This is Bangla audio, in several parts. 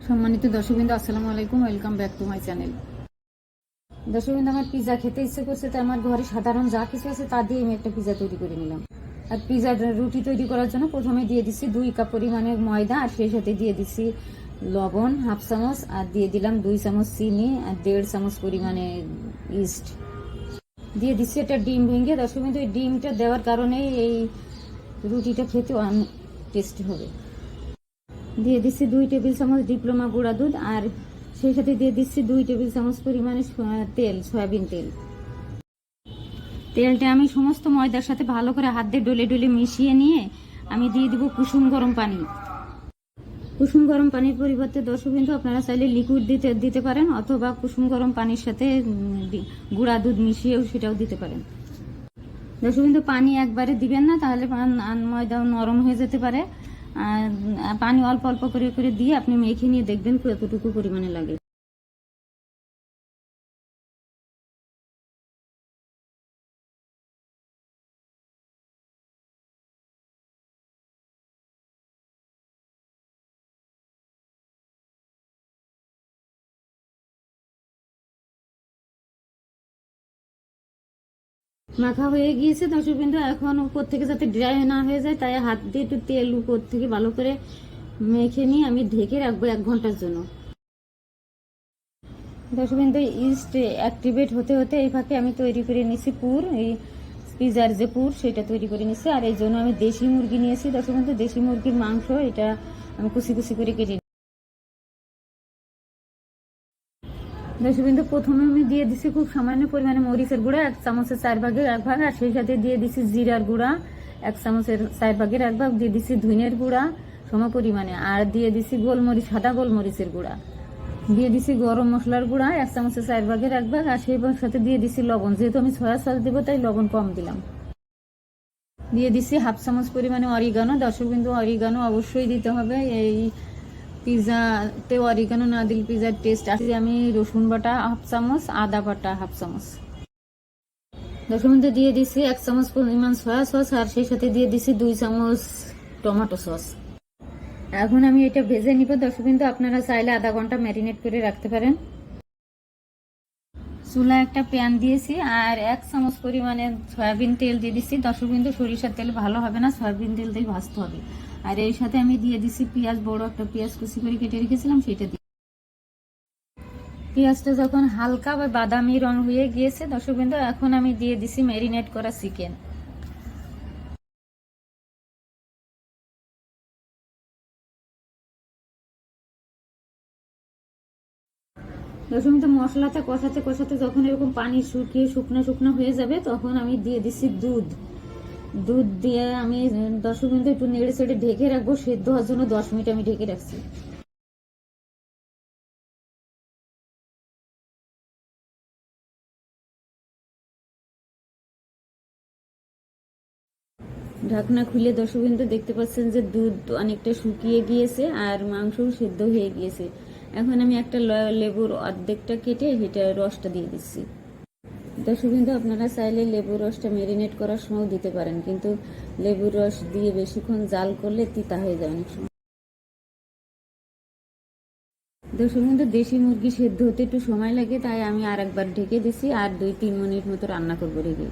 সম্মানিত দর্শকবৃন্দ, আসসালামু আলাইকুম welcome back to my channel দর্শকবৃন্দ, আমার পিজা খেতে ইচ্ছে করছে তো আমার ঘরে সাধারণ যা কিছু আছে তা দিয়ে আমি একটা পিজা তৈরি করে নিলাম। আর পিজা রুটি তৈরি করার জন্য প্রথমে দিয়ে দিচ্ছি দুই কাপ পরিমাণে ময়দা, আর সেই সাথে দিয়ে দিচ্ছি লবণ হাফ চামচ, আর দিয়ে দিলাম দুই চামচ চিনি, আর দেড় চামচ পরিমাণে ইস্ট দিয়ে দিচ্ছি একটা ডিম ভেঙে, দর্শকবৃন্দ এই ডিমটা দেওয়ার কারণে এই রুটিটা খেতে টেস্টি হবে। দিয়ে দিচ্ছি দুই টেবিল চামচ ডিপ্লোমা গুঁড়া দুধ আর সেই সাথে দিয়ে দিচ্ছি দুই টেবিল চামচ পরিমাণে তেল, সয়াবিন তেল। তেলটা আমি সমস্ত ময়দার সাথে ভালো করে হাত দিয়ে ডলে ডলে মিশিয়ে নিয়ে আমি দিয়ে দিব কুসুম গরম পানি। কুসুম গরম পানির পরিবর্তে দর্শক কিন্তু আপনারা চাইলে লিকুইড দিতে দিতে পারেন অথবা কুসুম গরম পানির সাথে গুঁড়া দুধ মিশিয়েও সেটাও দিতে পারেন। দর্শক কিন্তু পানি একবারে দিবেন না, তাহলে ময়দা নরম হয়ে যেতে পারে। পানি অল্প অল্প করে করে দিয়ে আপনি মেখে নিয়ে দেখবেন কতটুকু পরিমাণে লাগে। মাখা হয়ে গিয়েছে দর্শক বিন্দু এখন উপর থেকে যাতে ড্রাই না হয়ে যায়, তাই হাত দিয়ে একটু তেল উপর থেকে ভালো করে মেখে নিয়ে আমি ঢেকে রাখব এক ঘণ্টার জন্য। দর্শক বিন্দু ইস্ট অ্যাক্টিভেট হতে হতে এই ফাঁকে আমি তৈরি করে নিছি পুর, এই পিজার যে পুর, সেটা তৈরি করে নিছি। আর এই জন্য আমি দেশি মুরগি নিয়েছি। দর্শক বিন্দু দেশি মুরগির মাংস, এটা আমি কুচি কুচি করে কেটে দর্শকবিন্দু প্রথমে আমি দিয়ে দিছি খুব সামান্য পরিমাণে মরিচের গুঁড়া, এক চামচের চার ভাগের এক ভাগ, আর সেই সাথে দিয়ে দিছি জিরার গুঁড়া, এক চামচের চার ভাগের এক ভাগ, দিয়ে দিছি ধুনের গুঁড়া সম পরিমাণে, আর দিয়ে দিছি গোলমরিচ, সাদা গোলমরিচের গুঁড়া। দিয়ে দিছি গরম মশলার গুঁড়া, এক চামচের চার ভাগের এক ভাগ, আর সেই সাথে দিয়ে দিছি লবণ। যেহেতু আমি ছয়া সস দেবো, তাই লবণ কম দিলাম। দিয়ে দিছি হাফ চামচ পরিমাণে অরিগানো, দর্শকবিন্দু, অরিগানো অবশ্যই দিতে হবে। এই পিৎজাতে অরিগানো না দিলে পিৎজার টেস্ট আসে আমি রসুন বাটা হাফ চামচ, আদা বাটা হাফ চামচ। দর্শকবিন্দু দিয়ে দিছি এক চামচ পরিমাণ সয়া সস আর সেই সাথে দিয়ে দিছি দুই চামচ টমেটো সস এখন আমি এটা ভেজে নিব। দর্শকবিন্দু, আপনারা চাইলে আধা ঘণ্টা ম্যারিনেট করে রাখতে পারেন। চুলা একটা প্যান দিয়েছি আর এক চামচ পরিমাণে সয়াবিন তেল দিয়ে দিচ্ছি দর্শক বিন্দু সরিষার তেল ভালো হবে না? সয়াবিন তেল দিয়ে ভাজতে হবে। আর এই সাথে আমি দিয়ে দিছি পেঁয়াজ, বড় একটা পেঁয়াজ কুচি করে কেটে রেখেছিলাম, সেটা দিয়ে পেঁয়াজটা যখন হালকা বা বাদামি রং হয়ে গিয়েছে দর্শক বিন্দু এখন আমি দিয়ে দিছি ম্যারিনেট করা চিকেন দর্শক বিন্দু মশলাটা কষাতে কষাতে যখন এরকম পানি শুকিয়ে শুকনো শুকনো হয়ে যাবে, তখন আমি দিয়ে দিচ্ছি দুধ। দুধ দিয়ে আমি দশ বিন্দু একটু নেড়ে চেড়ে ঢেকে রাখব, সেদ্ধ হওয়ার জন্য দশ মিনিট আমি ঢেকে রাখছি। ঢাকনা খুলে দর্শকবিন্দু দেখতে পাচ্ছেন যে দুধ অনেকটা শুকিয়ে গিয়েছে আর মাংসও সেদ্ধ হয়ে গিয়েছে। এখন আমি একটা লেবুর অর্ধেকটা কেটে এটা রসটা দিয়ে দিচ্ছি। দর্শকবিন্দু, আপনারা চাইলে লেবুর রসটা মেরিনেট করার সময় দিতে পারেন, কিন্তু লেবুর রস দিয়ে বেশিক্ষণ জাল করলে তিতা হয়ে যায় অনেক সময়। দর্শকবিন্দু, দেশি মুরগি সেদ্ধ হতে একটু সময় লাগে, তাই আমি আর একবার ঢেকে দিছি, আর দুই তিন মিনিট মতো রান্না করব রেখে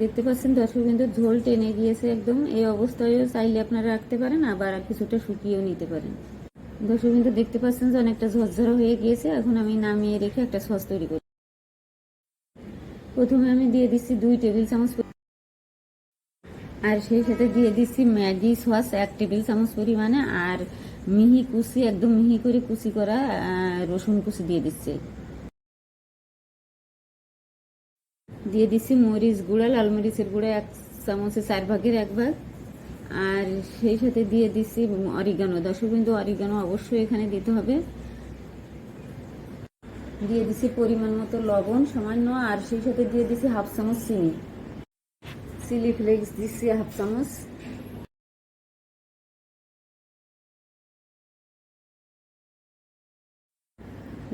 দেখতে পাচ্ছেন দর্শক কিন্তু ঝোল টেনে গিয়েছে একদম, এই অবস্থায়ও চাইলে আপনারা রাখতে পারেন, আবার কিছুটা শুকিয়েও নিতে পারেন। কিন্তু দেখতে পাচ্ছেন যে অনেকটা ঝরঝরা হয়ে গিয়েছে। এখন আমি নামিয়ে রেখে একটা সস তৈরি করি। প্রথমে আমি দিয়ে দিচ্ছি দুই টেবিল চামচ আর সেই সাথে দিয়ে দিচ্ছি ম্যাগি সস এক টেবিল চামচ পরিমাণে। আর মিহি কুচি, একদম মিহি করে কুচি করা রসুন কুচি দিয়ে দিচ্ছি। দিয়ে দিচ্ছি মরিচ গুঁড়া, লাল মরিচের গুঁড়া এক চামচে চার ভাগের এক ভাগ। আর সেই সাথে দিয়ে দিচ্ছি অরিগানো দশবিন্দু অরিগানো অবশ্যই এখানে দিতে হবে। দিয়ে দিছি পরিমাণ মতো লবণ, সামান্য, আর সেই সাথে দিয়ে দিছি হাফ চামচ চিনি। চিলি ফ্লেক্স দিচ্ছি হাফ চামচ।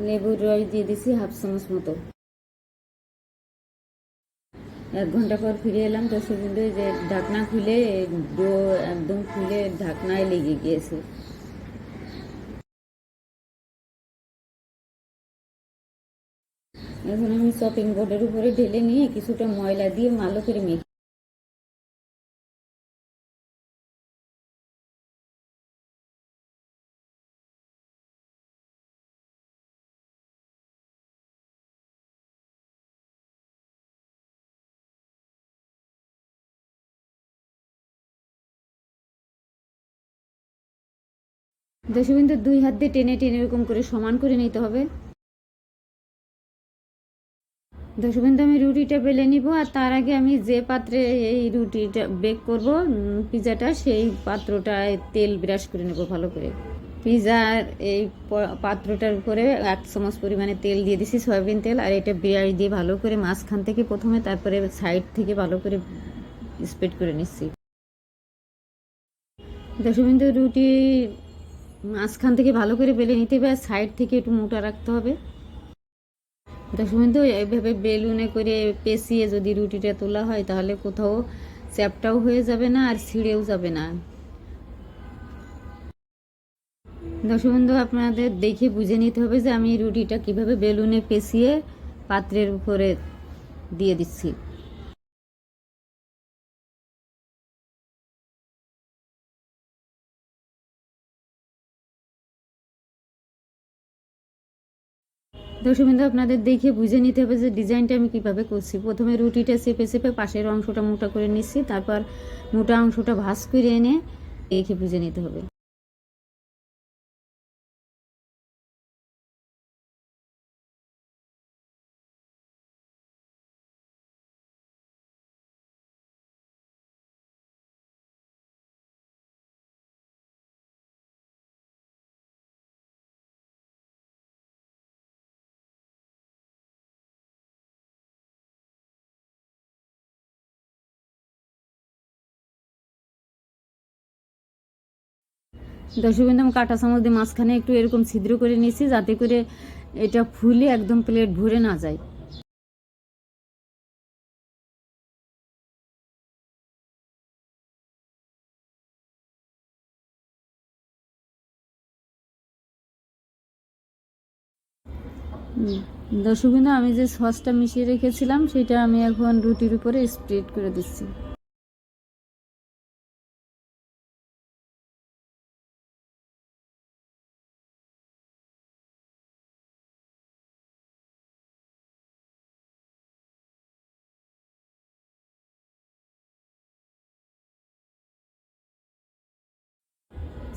লেবুর রস দিয়ে দিছি হাফ চামচ মতো। এক ঘণ্টা পর ফিরে এলাম তো সেগুলো যে ঢাকনা খুলে ডো একদম খুলে ঢাকনায় লেগে গিয়েছে। এখন আমি শপিং বোর্ডের উপরে ঢেলে নিয়ে কিছুটা ময়লা দিয়ে মালো করে মেখে দশবিন্দু দুই হাত দিয়ে টেনে টেনে এরকম করে সমান করে নিতে হবে। দশবিন্দু আমি রুটিটা বেলে নিব আর তার আগে আমি যে পাত্রে এই রুটিটা বেক করব পিজাটা, সেই পাত্রটায় তেল ব্রাশ করে নেব ভালো করে। পিজার এই পাত্রটার উপরে এক চামচ পরিমাণে তেল দিয়ে দিছি, সয়াবিন তেল, আর এটা ব্রাশ দিয়ে ভালো করে মাঝখান থেকে প্রথমে তারপরে সাইড থেকে ভালো করে স্প্রেড করে নিচ্ছি। দশবিন্দু রুটি মাঝখান থেকে ভালো করে বেলে নিতে হবে আর সাইড থেকে একটু মোটা রাখতে হবে। দশমিনিট এইভাবে বেলুনে করে পেঁচিয়ে যদি রুটিটা তোলা হয় তাহলে কোথাও চ্যাপটাও হয়ে যাবে না আর ছিঁড়েও যাবে না। দশবন্ধু আপনাদের দেখে বুঝে নিতে হবে যে আমি রুটিটা কীভাবে বেলুনে পেঁচিয়ে পাত্রের উপরে দিয়ে দিচ্ছি। দর্শকবৃন্দ, আপনাদের দেখে বুঝে নিতে হবে যে ডিজাইনটা আমি কীভাবে করছি। প্রথমে রুটিটা চেপে চেপে পাশের অংশটা মোটা করে নিচ্ছি, তারপর মোটা অংশটা ভাস করে এনে দেখে বুঝে নিতে হবে। দর্শকবৃন্দ আমি কাঁটা চামচ দিয়ে মাঝখানে একটু এরকম ছিদ্র করে নিয়েছি যাতে করে এটা ফুলে একদম প্লেট ভরে না যায়। দর্শকবৃন্দ আমি যে সসটা মিশিয়ে রেখেছিলাম, সেটা আমি এখন রুটির উপরে স্প্রেড করে দিচ্ছি।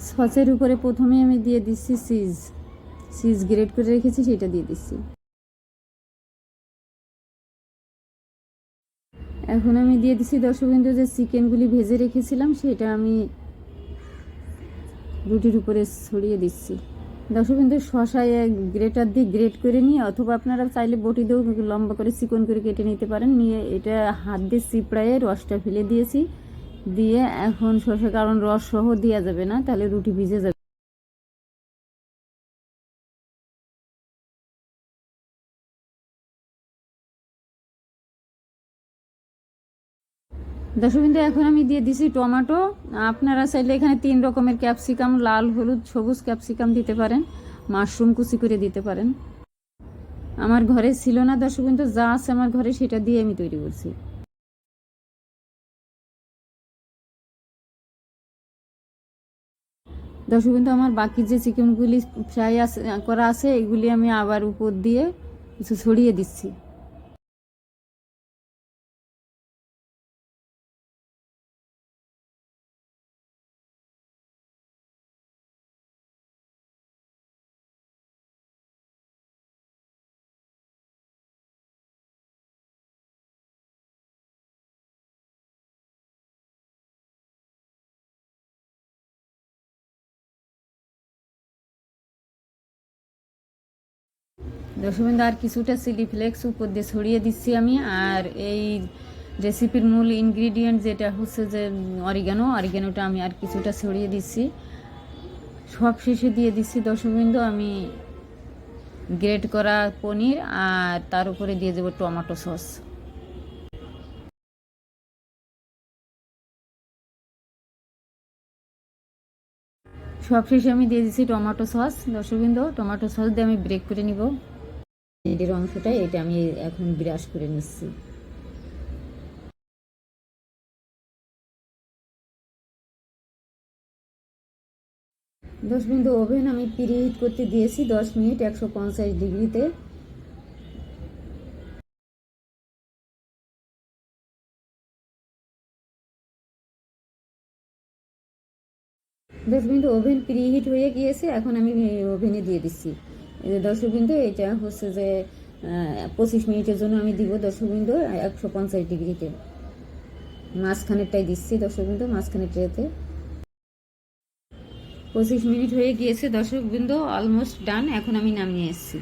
সসের উপরে প্রথমে আমি দিয়ে দিচ্ছি চিজ চিজ গ্রেট করে রেখেছি, সেটা দিয়ে দিচ্ছি। এখন আমি দিয়ে দিচ্ছি দর্শকবিন্দু যে চিকেনগুলি ভেজে রেখেছিলাম, সেটা আমি রুটির উপরে ছড়িয়ে দিচ্ছি। দর্শকবিন্দু শশায় গ্রেটার দিয়ে গ্রেট করে নিয়ে, অথবা আপনারা চাইলে বটি দিয়েও লম্বা করে চিকন করে কেটে নিতে পারেন। নিয়ে এটা হাত দিয়ে চিপড়ায়ে রসটা ফেলে দিয়েছি। দিয়ে এখন শসা কারণ রস সহ দেওয়া যাবে না, তাহলে রুটি ভিজে যাবে। দর্শকবিন্দু, এখন আমি দিয়ে দিছি টমেটো। আপনারা চাইলে এখানে তিন রকমের ক্যাপসিকাম, লাল, হলুদ, সবুজ ক্যাপসিকাম দিতে পারেন। মাশরুম কুচি করে দিতে পারেন। আমার ঘরে ছিল না দর্শকবিন্দু, যা আছে আমার ঘরে সেটা দিয়ে আমি তৈরি করছি। দর্শকবিন্দু আমার বাকি যে চিকেনগুলি ফ্রাই করা আছে, এগুলি আমি আবার উপর দিয়ে কিছু ছড়িয়ে দিচ্ছি। দর্শকবৃন্দ আর কিছুটা চিলি ফ্লেক্স উপর দিয়ে ছড়িয়ে দিচ্ছি আমি। আর এই রেসিপির মূল ইনগ্রিডিয়েন্ট যেটা হচ্ছে যে অরিগানো অরিগানোটা আমি আর কিছুটা ছড়িয়ে দিচ্ছি। সব শেষে দিয়ে দিচ্ছি দর্শকবৃন্দ আমি গ্রেট করা পনির আর তার উপরে দিয়ে দেবো টমেটো সস সব শেষে আমি দিয়ে দিচ্ছি টমেটো সস দর্শকবৃন্দ টমেটো সস দিয়ে আমি ব্রেক করে নিব। সাইডের অংশটা, এটা আমি এখন ব্রাশ করে নিচ্ছি। দশ মিনিট ওভেন আমি প্রিহিট করতে দিয়েছি, দশ মিনিট একশো পঞ্চাশ ডিগ্রিতে। দশ মিনিট ওভেন প্রিহিট হয়ে গিয়েছে, এখন আমি ওভেনে দিয়ে দিচ্ছি। এই যে দর্শক বিন্দু এটা হচ্ছে যে পঁচিশ মিনিটের জন্য আমি দিব দর্শকবৃন্দ একশো পঞ্চাশ ডিগ্রিতে। মাঝখানেরটাই দিচ্ছি দর্শকবৃন্দ মাঝখানের ট্রেতে পঁচিশ মিনিট হয়ে গিয়েছে দর্শকবৃন্দ অলমোস্ট ডান এখন আমি নামিয়ে এসেছি।